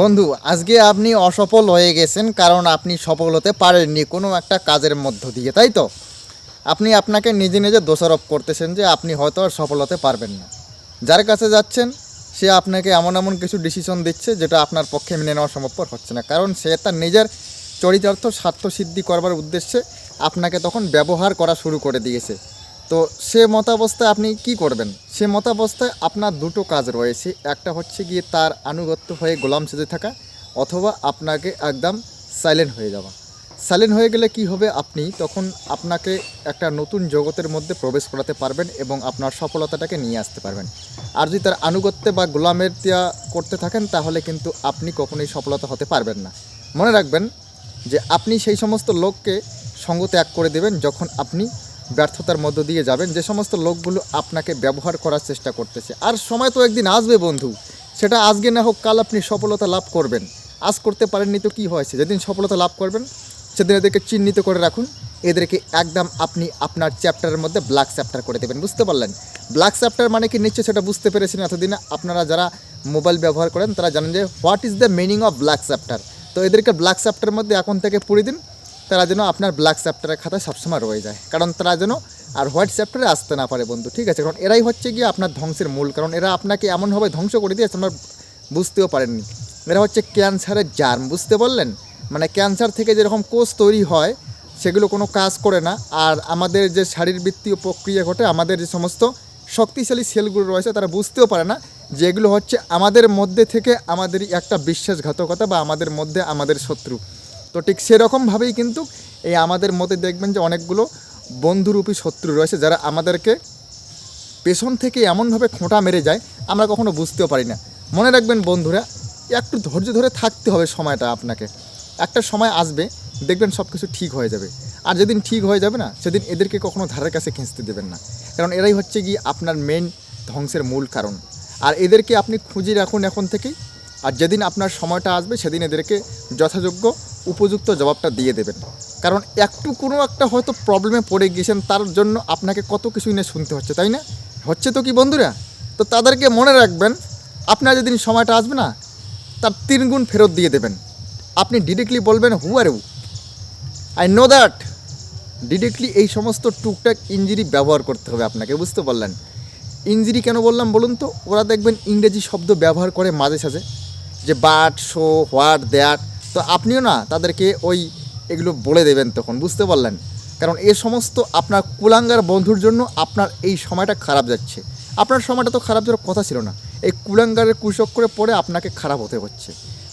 বন্ধু, আজকে আপনি অসফল হয়ে গেছেন কারণ আপনি সফল হতে পারেননি কোনো একটা কাজের মধ্য দিয়ে, তাই তো? আপনি আপনাকে নিজে নিজে দোষারোপ করতেছেন যে আপনি হয়তো আর সফল হতে পারবেন না। যার কাছে যাচ্ছেন, সে আপনাকে এমন এমন কিছু ডিসিশন দিচ্ছে যেটা আপনার পক্ষে মেনে নেওয়া সম্ভবপর হচ্ছে না। কারণ সে তার নিজের চরিতার্থ, স্বার্থ সিদ্ধি করবার উদ্দেশ্যে আপনাকে তখন ব্যবহার করা শুরু করে দিয়েছে। তো সে মতাবস্থায় আপনি কি করবেন? সে মতাবস্থায় আপনার দুটো কাজ রয়েছে। একটা হচ্ছে গিয়ে তার আনুগত্য হয়ে গোলাম সেজে থাকা অথবা আপনাকে একদম সাইলেন্ট হয়ে যাওয়া। সাইলেন্ট হয়ে গেলে কি হবে? আপনি তখন আপনাকে একটা নতুন জগতের মধ্যে প্রবেশ করাতে পারবেন এবং আপনার সফলতাটাকে নিয়ে আসতে পারবেন। আর যদি তার আনুগত্যে বা গোলামের তিয়া করতে থাকেন, তাহলে কিন্তু আপনি কখনোই সফলতা হতে পারবেন না। মনে রাখবেন যে আপনি সেই সমস্ত লোককে সঙ্গ ত্যাগ করে দেবেন যখন আপনি ব্যর্থতার মধ্য দিয়ে যাবেন। যে সমস্ত লোকগুলো আপনাকে ব্যবহার করার চেষ্টা করতেছে। আর সময় তো একদিন আসবে, বন্ধু। সেটা আজকে না হোক, কাল আপনি সফলতা লাভ করবেন। আজ করতে পারেননি তো কী হয়েছে? যেদিন সফলতা লাভ করবেন, সেদিন এদেরকে চিহ্নিত করে রাখুন। এদেরকে একদম আপনি আপনার চ্যাপ্টারের মধ্যে ব্ল্যাক চ্যাপ্টার করে দেবেন। বুঝতে পারলেন? ব্ল্যাক চ্যাপ্টার মানে কি? নিশ্চয় সেটা বুঝতে পেরেছেন এতদিনে। আপনারা যারা মোবাইল ব্যবহার করেন, তারা জানেন যে, what is the meaning of black chapter? তো এদেরকে ব্ল্যাক চ্যাপ্টারের মধ্যে এখন থেকে পড়ে দিন। তারা যেন আপনার ব্ল্যাক চ্যাপ্টারের খাতায় সবসময় রয়ে যায়। কারণ তারা যেন আর হোয়াইট চ্যাপ্টারে আসতে না পারে বন্ধু, ঠিক আছে? কারণ এরাই হচ্ছে গিয়ে আপনার ধ্বংসের মূল। কারণ এরা আপনাকে এমনভাবে ধ্বংস করে দিয়েছে আপনার বুঝতেও পারেননি এরা হচ্ছে ক্যান্সারের জার্ম বুঝতে পারলেন? মানে ক্যান্সার থেকে যেরকম কোষ তৈরি হয়, সেগুলো কোনো কাজ করে না। আর আমাদের যে শারীরবৃত্তীয় প্রক্রিয়া ঘটে, আমাদের যে সমস্ত শক্তিশালী সেলগুলো রয়েছে, তারা বুঝতেও পারে না যে এগুলো হচ্ছে আমাদের মধ্যে থেকে আমাদেরই একটা বিশ্বাসঘাতকতা বা আমাদের মধ্যে আমাদের শত্রু। তো ঠিক সেরকমভাবেই কিন্তু এই আমাদের মধ্যে দেখবেন যে অনেকগুলো বন্ধুরূপী শত্রু রয়েছে যারা আমাদেরকে পেছন থেকে এমনভাবে খোঁটা মেরে যায়, আমরা কখনো বুঝতেও পারি না। মনে রাখবেন বন্ধুরা, একটু ধৈর্য ধরে থাকতে হবে সময়টা আপনাকে। একটা সময় আসবে, দেখবেন সব কিছু ঠিক হয়ে যাবে। আর যেদিন ঠিক হয়ে যাবে না, সেদিন এদেরকে কখনো ধারের কাছে খেঁচতে দেবেন না। কারণ এরাই হচ্ছে গিয়ে আপনার মেন ধ্বংসের মূল কারণ। আর এদেরকে আপনি খুঁজে রাখুন এখন থেকেই। আর যেদিন আপনার সময়টা আসবে, সেদিন এদেরকে যথাযোগ্য উপযুক্ত জবাবটা দিয়ে দেবেন। কারণ একটু কোনো একটা হয়তো প্রবলেমে পড়ে গিয়েছেন, তার জন্য আপনাকে কত কিছু না শুনতে হচ্ছে, তাই না? হচ্ছে তো কি বন্ধুরা? তো তাদেরকে মনে রাখবেন, আপনার যেদিন সময়টা আসবে না, তার তিন গুণ ফেরত দিয়ে দেবেন। আপনি ডিরেক্টলি বলবেন who are I know that directly এই সমস্ত টুকটাক ইঞ্জিরি ব্যবহার করতে হবে আপনাকে, বুঝতে পারলেন? ইঞ্জিরি কেন বললাম বলুন তো? ওরা দেখবেন ইংরেজি শব্দ ব্যবহার করে মাঝে সাঝে, যে বাট, শো, হোয়াট, দ্যাট। তো আপনিও না তাদেরকে ওই এগুলো বলে দেবেন তখন, বুঝতে পারলেন? কারণ এ সমস্ত আপনার কুলাঙ্গার বন্ধুর জন্য আপনার এই সময়টা খারাপ যাচ্ছে। আপনার সময়টা তো খারাপ যাওয়ার কথা ছিল না। এই কুলাঙ্গারের কুচক্করে পড়ে আপনাকে খারাপ হতে হচ্ছে।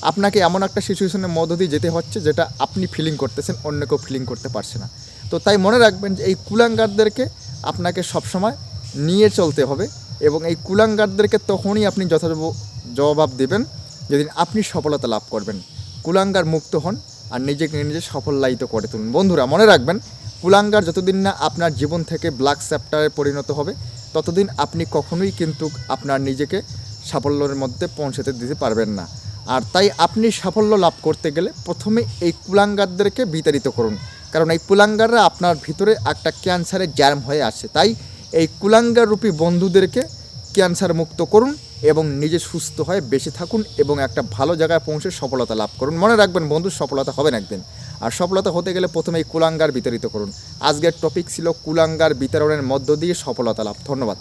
আপনাকে এমন একটা সিচুয়েশনের মধ্য দিয়ে যেতে হচ্ছে যেটা আপনি ফিলিং করতেছেন, অন্য কেউ ফিলিং করতে পারছে না। তো তাই মনে রাখবেন যে এই কুলাঙ্গারদেরকে আপনাকে সবসময় নিয়ে চলতে হবে এবং এই কুলাঙ্গারদেরকে তখনই আপনি যথাযথ জবাব দেবেন যেদিন আপনি সফলতা লাভ করবেন। কুলাঙ্গার মুক্ত হন আর নিজেকে নিজে সফলায়িত করে তুলুন। বন্ধুরা, মনে রাখবেন, কুলাঙ্গার যতদিন না আপনার জীবন থেকে ব্ল্যাক চ্যাপ্টারে পরিণত হবে, ততদিন আপনি কখনোই কিন্তু আপনার নিজেকে সাফল্যের মধ্যে পৌঁছাতে দিতে পারবেন না। আর তাই আপনি সাফল্য লাভ করতে গেলে প্রথমে এই কুলাঙ্গারদেরকে বিতাড়িত করুন। কারণ এই কুলাঙ্গাররা আপনার ভিতরে একটা ক্যান্সারের জার্ম হয়ে আসে তাই এই কুলাঙ্গার রূপী বন্ধুদেরকে ক্যান্সার মুক্ত করুন এবং নিজে সুস্থ হয়ে বেঁচে থাকুন এবং একটা ভালো জায়গায় পৌঁছে সফলতা লাভ করুন। মনে রাখবেন বন্ধু, সফলতা হবেন একদিন। আর সফলতা হতে গেলে প্রথমেই কুলাঙ্গার বিতরিত করুন। আজকের টপিক ছিল কুলাঙ্গার বিতরণের মধ্য দিয়ে সফলতা লাভ। ধন্যবাদ।